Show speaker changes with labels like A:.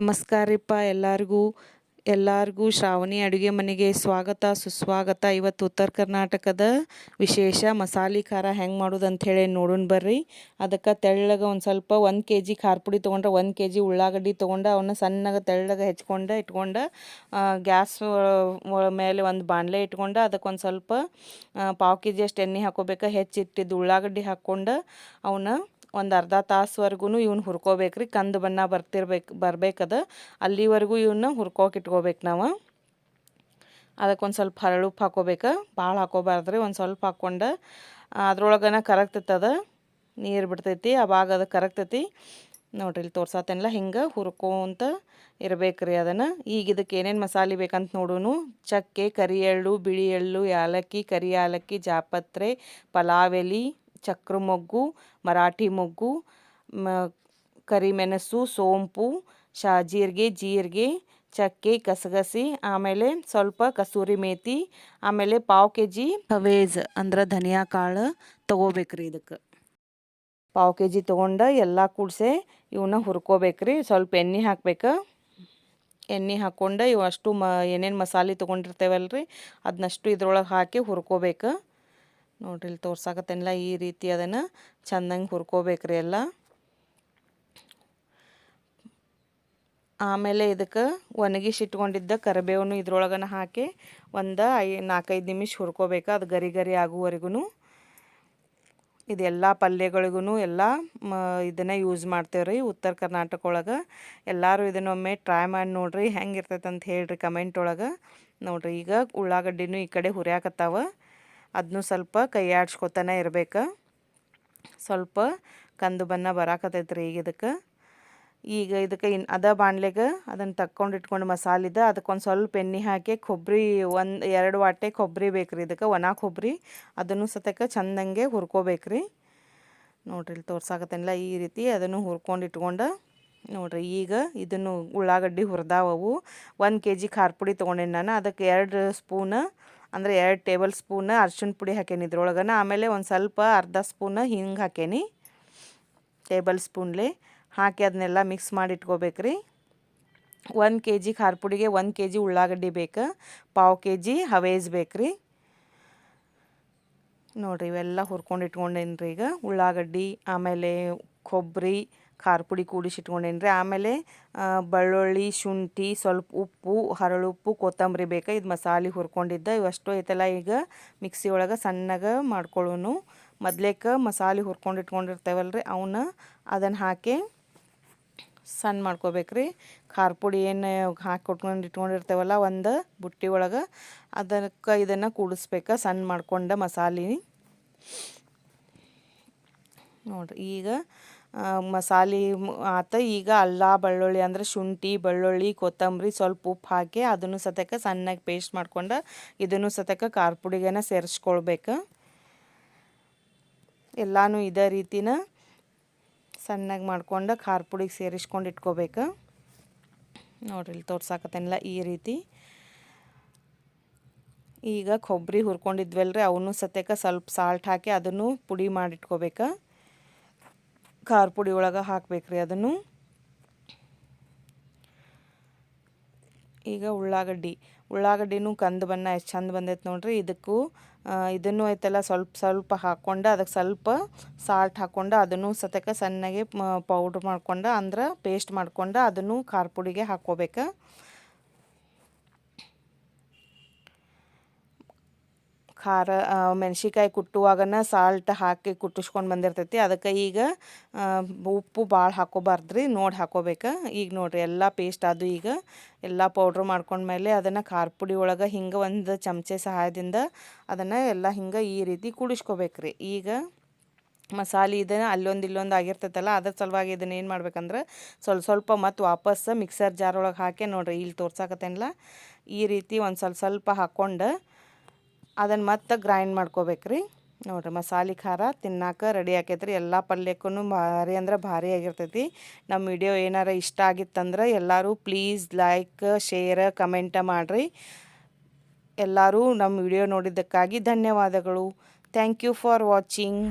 A: ನಮಸ್ಕಾರ ರೀಪ್ಪ ಎಲ್ಲರಿಗೂ ಎಲ್ಲರಿಗೂ ಶ್ರಾವಣಿ ಅಡುಗೆ ಮನೆಗೆ ಸ್ವಾಗತ, ಸುಸ್ವಾಗತ. ಇವತ್ತು ಉತ್ತರ ಕರ್ನಾಟಕದ ವಿಶೇಷ ಮಸಾಲೆ ಖಾರ ಹೆಂಗೆ ಮಾಡೋದು ಅಂಥೇಳಿ ನೋಡೋಣ ಬರ್ರಿ. ಅದಕ್ಕೆ ತೆಳ್ಳಗೆ ಒಂದು ಸ್ವಲ್ಪ ಒಂದು ಕೆ ಜಿ ಖಾರ ಪುಡಿ ತೊಗೊಂಡ್ರೆ ಒಂದು ಕೆ ಜಿ ಉಳ್ಳಾಗಡ್ಡಿ ತೊಗೊಂಡು ಅವನ್ನ ಸಣ್ಣಗೆ ತೆಳ್ಳಗೆ ಹೆಚ್ಕೊಂಡು, ಇಟ್ಕೊಂಡು ಗ್ಯಾಸ್ ಮೇಲೆ ಒಂದು ಬಾಣಲೆ ಇಟ್ಕೊಂಡು ಅದಕ್ಕೆ ಒಂದು ಸ್ವಲ್ಪ ಪಾವು ಕೆ ಜಿ ಅಷ್ಟು ಎಣ್ಣೆ ಹಾಕೋಬೇಕು. ಹೆಚ್ಚಿಟ್ಟಿದ್ದು ಉಳ್ಳಾಗಡ್ಡಿ ಹಾಕ್ಕೊಂಡು ಅವನ್ನ ಒಂದು ಅರ್ಧ ತಾಸುವರೆಗೂ ಇವ್ನ ಹುರ್ಕೋಬೇಕು ರೀ. ಕಂದು ಬಣ್ಣ ಬರ್ತಿರ್ಬೇಕು ಅದು ಅಲ್ಲಿವರೆಗೂ ಇವನ್ನ ಹುರ್ಕೋಕೆ ಇಟ್ಕೋಬೇಕು ನಾವು. ಅದಕ್ಕೊಂದು ಸ್ವಲ್ಪ ಹರಳುಪ್ಪು ಹಾಕೋಬೇಕು. ಭಾಳ ಹಾಕೋಬಾರ್ದ್ರಿ ಒಂದು ಸ್ವಲ್ಪ ಹಾಕ್ಕೊಂಡು ಅದ್ರೊಳಗನ ಕರಗ್ತೈತದ. ನೀರು ಬಿಡ್ತೈತಿ ಅವಾಗ ಅದು ಕರಗ್ತೈತಿ. ನೋಡ್ರಿ ಇಲ್ಲಿ ತೋರ್ಸತ್ತೇನಲ್ಲ ಹಿಂಗೆ ಹುರ್ಕೋಂತ ಇರ್ಬೇಕು ರೀ ಅದನ್ನು. ಈಗ ಇದಕ್ಕೆ ಏನೇನು ಮಸಾಲೆ ಬೇಕಂತ ನೋಡೋನು. ಚಕ್ಕೆ ಕರಿ ಎಳ್ಳು ಬಿಳಿ ಎಳ್ಳು ಯಾಲಕ್ಕಿ ಕರಿ ಯಾಲಕ್ಕಿ ಜಾಪತ್ರೆ, ಪಲಾವೆಲಿ ಚಕ್ರ ಮೊಗ್ಗು ಮರಾಠಿ ಮೊಗ್ಗು ಕರಿಮೆಣಸು ಸೋಂಪು ಶಾ ಜೀರಿಗೆ ಜೀರಿಗೆ ಚಕ್ಕೆ ಗಸಗಸೆ ಆಮೇಲೆ ಸ್ವಲ್ಪ ಕಸೂರಿ ಮೇತಿ ಆಮೇಲೆ ಪಾವು ಕೆ ಜಿ ಹವೇಜ್ ಅಂದ್ರೆ ಧನಿಯಾ ಕಾಳು ತೊಗೋಬೇಕ್ರಿ ಇದಕ್ಕೆ. ಪಾವು ಕೆ ಜಿ ತೊಗೊಂಡು ಎಲ್ಲ ಕೂಡಿಸಿ ಇವನ್ನ ಹುರ್ಕೋಬೇಕ್ರಿ. ಸ್ವಲ್ಪ ಎಣ್ಣೆ ಹಾಕ್ಬೇಕು. ಎಣ್ಣೆ ಹಾಕ್ಕೊಂಡು ಇವು ಅಷ್ಟು ಮ ಏನೇನು ಮಸಾಲೆ ತೊಗೊಂಡಿರ್ತೇವಲ್ಲ ರೀ ಅದನ್ನಷ್ಟು ಇದ್ರೊಳಗೆ ಹಾಕಿ ಹುರ್ಕೋಬೇಕು. ನೋಡ್ರಿ ಇಲ್ಲಿ ತೋರ್ಸಾಕತ್ತೇನಿಲ್ಲ ಈ ರೀತಿ ಅದನ್ನು ಚೆಂದಂಗೆ ಹುರ್ಕೋಬೇಕ್ರಿ ಎಲ್ಲ. ಆಮೇಲೆ ಇದಕ್ಕೆ ಒಣಗಿಸಿಟ್ಕೊಂಡಿದ್ದ ಕರಿಬೇವನ್ನು ಇದ್ರೊಳಗನ ಹಾಕಿ ಒಂದು ಐ ನಾಲ್ಕೈದು ನಿಮಿಷ ಹುರ್ಕೋಬೇಕು, ಅದು ಗರಿ ಗರಿ ಆಗುವವರೆಗೂ ಇದೆಲ್ಲ ಪಲ್ಯಗಳಿಗೂ ಎಲ್ಲ ಮ ಇದನ್ನು ಯೂಸ್ ಮಾಡ್ತೇವೆ ರೀ ಉತ್ತರ ಕರ್ನಾಟಕ ಒಳಗೆ ಎಲ್ಲರೂ ಇದನ್ನೊಮ್ಮೆ ಟ್ರೈ ಮಾಡಿ ನೋಡಿರಿ ಹೆಂಗೆ ಇರ್ತೈತೆ ಅಂತ ಹೇಳ್ರಿ ಕಮೆಂಟ್ ಒಳಗೆ. ನೋಡಿರಿ ಈಗ ಉಳ್ಳಾಗಡ್ಡಿನೂ ಈ ಕಡೆ ಹುರಿಯಾಕತ್ತಾವ. ಅದನ್ನು ಸ್ವಲ್ಪ ಕೈ ಆಡ್ಸ್ಕೊತಾನೆ ಇರಬೇಕು. ಸ್ವಲ್ಪ ಕಂದು ಬಣ್ಣ ಬರಾಕತೈತೆ ರೀ ಈಗ ಇದಕ್ಕೆ. ಈಗ ಇದಕ್ಕೆ ಇನ್ನು ಅದ ಬಾಣ್ಲೆಗೆ ಅದನ್ನು ತಕ್ಕೊಂಡು ಇಟ್ಕೊಂಡು ಮಸಾಲಿದ ಅದಕ್ಕೊಂದು ಸ್ವಲ್ಪ ಎಣ್ಣೆ ಹಾಕಿ ಕೊಬ್ಬರಿ ಒಂದು ಎರಡು ವಾಟೆ ಕೊಬ್ಬರಿ ಬೇಕು ರೀ ಇದಕ್ಕೆ, ಒಣ ಕೊಬ್ಬರಿ ಅದನ್ನು ಸತಕ ಚಂದಂಗೆ ಹುರ್ಕೋಬೇಕು ರೀ ನೋಡ್ರಿ ಇಲ್ಲಿ ತೋರ್ಸಾಕತ್ತೇನಿಲ್ಲ ಈ ರೀತಿ ಅದನ್ನು ಹುರ್ಕೊಂಡು ಇಟ್ಕೊಂಡು, ನೋಡ್ರಿ ಈಗ ಇದನ್ನು ಉಳ್ಳಾಗಡ್ಡಿ ಹುರಿದಾವವು. ಒಂದು ಕೆ ಜಿ ಖಾರ ಪುಡಿ ತೊಗೊಂಡೇನಿ ನಾನು, ಅದಕ್ಕೆ ಎರಡು ಸ್ಪೂನ್ ಅಂದರೆ ಎರಡು ಟೇಬಲ್ ಸ್ಪೂನ್ ಅರ್ಶಿಣ ಪುಡಿ ಹಾಕೇನಿ ಇದ್ರೊಳಗನ. ಆಮೇಲೆ ಒಂದು ಸ್ವಲ್ಪ ಅರ್ಧ ಸ್ಪೂನ್ ಹಿಂಗೆ ಹಾಕೇನಿ. ಟೇಬಲ್ ಸ್ಪೂನ್ಲಿ ಹಾಕಿ ಅದನ್ನೆಲ್ಲ ಮಿಕ್ಸ್ ಮಾಡಿ ಇಟ್ಕೋಬೇಕ್ರಿ. ಒಂದು ಕೆ ಜಿ ಖಾರ ಪುಡಿಗೆ ಒಂದು ಕೆ ಜಿ ಉಳ್ಳಾಗಡ್ಡಿ ಬೇಕು. ಪಾವು ಕೆ ಜಿ ಹವೇಜ್ ಬೇಕು ರೀ ನೋಡಿರಿ ಇವೆಲ್ಲ ಹುರ್ಕೊಂಡು ಇಟ್ಕೊಂಡೇನಿ ರೀ ಈಗ. ಉಳ್ಳಾಗಡ್ಡಿ, ಆಮೇಲೆ ಕೊಬ್ಬರಿ ಖಾರ ಪುಡಿ ಕೂಡಿಸಿ ಇಟ್ಕೊಂಡೇನಿ ರೀ ಆಮೇಲೆ ಬೆಳ್ಳುಳ್ಳಿ, ಶುಂಠಿ, ಸ್ವಲ್ಪ ಉಪ್ಪು ಹರಳುಪ್ಪು ಕೊತ್ತಂಬರಿ ಬೇಕು, ಇದು ಮಸಾಲೆ ಹುರ್ಕೊಂಡಿದ್ದ ಇವಷ್ಟು ಐತಲ್ಲ ಈಗ ಮಿಕ್ಸಿ ಒಳಗೆ ಸಣ್ಣಗೆ ಮಾಡ್ಕೊಳ್ಳೋನು ಮೊದ್ಲೇಕ ಮಸಾಲೆ ಹುರ್ಕೊಂಡು ಇಟ್ಕೊಂಡಿರ್ತೇವಲ್ಲ ರೀ ಅವನ್ನ ಅದನ್ನು ಹಾಕಿ ಸಣ್ಣ ಮಾಡ್ಕೋಬೇಕ್ರಿ. ಖಾರ ಪುಡಿ ಏನು ಹಾಕಿ ಕೊಟ್ಕೊಂಡು ಇಟ್ಕೊಂಡಿರ್ತೇವಲ್ಲ, ಒಂದು ಬುಟ್ಟಿ ಒಳಗೆ ಅದಕ್ಕೆ ಇದನ್ನು ಕೂಡಿಸ್ಬೇಕು ಸಣ್ಣ ಮಾಡ್ಕೊಂಡ ಮಸಾಲೆ. ನೋಡಿರಿ, ಈಗ ಮಸಾಲೆ ಆತ ಈಗ ಅಲ್ಲ, ಬೆಳ್ಳುಳ್ಳಿ ಅಂದರೆ ಶುಂಠಿ, ಬೆಳ್ಳುಳ್ಳಿ, ಕೊತ್ತಂಬರಿ ಸ್ವಲ್ಪ ಉಪ್ಪು ಹಾಕಿ ಅದನ್ನು ಸತಕ ಸಣ್ಣಗೆ ಪೇಸ್ಟ್ ಮಾಡ್ಕೊಂಡು ಇದನ್ನು ಸತಕ ಖಾರ ಪುಡಿಗೆನ ಸೇರಿಸ್ಕೊಳ್ಬೇಕು. ಎಲ್ಲನೂ ಇದೇ ರೀತಿನ ಸಣ್ಣಗೆ ಮಾಡ್ಕೊಂಡು ಖಾರ ಪುಡಿಗೆ ಸೇರಿಸ್ಕೊಂಡು ಇಟ್ಕೋಬೇಕು. ನೋಡ್ರಿ, ಇಲ್ಲಿ ತೋರ್ಸಾಕತ್ತೇನಿಲ್ಲ ಈ ರೀತಿ. ಈಗ ಕೊಬ್ಬರಿ ಹುರ್ಕೊಂಡಿದ್ವಲ್ರಿ, ಅವನು ಸತ್ಯಕ್ಕೆ ಸ್ವಲ್ಪ ಸಾಲ್ಟ್ ಹಾಕಿ ಅದನ್ನು ಪುಡಿ ಮಾಡಿಟ್ಕೋಬೇಕು. ಖಾರ ಪುಡಿ ಒಳಗೆ ಹಾಕ್ಬೇಕ್ರಿ ಅದನ್ನು. ಈಗ ಉಳ್ಳಾಗಡ್ಡಿ, ಉಳ್ಳಾಗಡ್ಡಿನೂ ಕಂದು ಬಣ್ಣ ಎಷ್ಟು ಚಂದ ಬಂದೈತೆ ನೋಡ್ರಿ ಇದಕ್ಕೂ ಇದನ್ನು ಐತೆಲ್ಲ ಸ್ವಲ್ಪ ಸ್ವಲ್ಪ ಹಾಕ್ಕೊಂಡು ಅದಕ್ಕೆ ಸ್ವಲ್ಪ ಸಾಲ್ಟ್ ಹಾಕ್ಕೊಂಡು ಅದನ್ನು ಸತಕ ಸಣ್ಣಗೆ ಪೌಡ್ರ್ ಮಾಡ್ಕೊಂಡು ಅಂದ್ರೆ ಪೇಸ್ಟ್ ಮಾಡ್ಕೊಂಡು ಅದನ್ನು ಖಾರ ಪುಡಿಗೆ ಹಾಕ್ಕೋಬೇಕು. ಖಾರ ಮೆಣಸಿಕಾಯಿ ಕುಟ್ಟುವಾಗನ ಸಾಲ್ಟ್ ಹಾಕಿ ಕುಟ್ಟಿಸ್ಕೊಂಡು ಬಂದಿರ್ತೈತಿ. ಅದಕ್ಕೆ ಈಗ ಉಪ್ಪು ಭಾಳ ಹಾಕೋಬಾರ್ದು ರೀ ನೋಡಿ ಹಾಕೋಬೇಕು. ಈಗ ನೋಡಿರಿ, ಎಲ್ಲ ಪೇಸ್ಟ್ ಅದು ಈಗ. ಎಲ್ಲ ಪೌಡ್ರ್ ಮಾಡ್ಕೊಂಡ್ಮೇಲೆ ಅದನ್ನು ಖಾರ ಪುಡಿ ಒಳಗೆ ಹಿಂಗೆ ಒಂದು ಚಮಚೆ ಸಹಾಯದಿಂದ ಅದನ್ನು ಎಲ್ಲ ಹಿಂಗೆ ಈ ರೀತಿ ಕುಡಿಸ್ಕೋಬೇಕು ರೀ ಈಗ ಮಸಾಲೆ ಇದನ್ನು ಅಲ್ಲೊಂದು ಇಲ್ಲೊಂದು ಆಗಿರ್ತೈತಲ್ಲ, ಅದ್ರ ಸಲುವಾಗಿ ಇದನ್ನು ಏನು ಮಾಡ್ಬೇಕಂದ್ರೆ ಸ್ವಲ್ಪ ಸ್ವಲ್ಪ ಮತ್ತು ವಾಪಸ್ ಮಿಕ್ಸರ್ ಜಾರ್ ಒಳಗೆ ಹಾಕಿ ನೋಡಿರಿ, ಇಲ್ಲಿ ತೋರ್ಸಾಕತ್ತೇನಲ್ಲ ಈ ರೀತಿ ಒಂದು ಸ್ವಲ್ಪ ಸ್ವಲ್ಪ ಹಾಕ್ಕೊಂಡು ಅದನ್ನು ಮತ್ತೆ ಗ್ರೈಂಡ್ ಮಾಡ್ಕೋಬೇಕು ರೀ ನೋಡಿರಿ ಮಸಾಲೆ ಖಾರ ತಿನ್ನಾಕ ರೆಡಿ ಆಕೈತ್ರಿ. ಎಲ್ಲ ಪಲ್ಯಕ್ಕೂ ಭಾರಿ ಅಂದ್ರೆ ಭಾರಿ ಆಗಿರ್ತೈತಿ. ನಮ್ಮ ವಿಡಿಯೋ ಏನಾರ ಇಷ್ಟ ಆಗಿತ್ತಂದ್ರೆ ಎಲ್ಲರೂ ಪ್ಲೀಸ್ ಲೈಕ್ ಶೇರ್ ಕಮೆಂಟ ಮಾಡಿರಿ. ಎಲ್ಲರೂ ನಮ್ಮ ವಿಡಿಯೋ ನೋಡಿದ್ದಕ್ಕಾಗಿ ಧನ್ಯವಾದಗಳು. Thank you for watching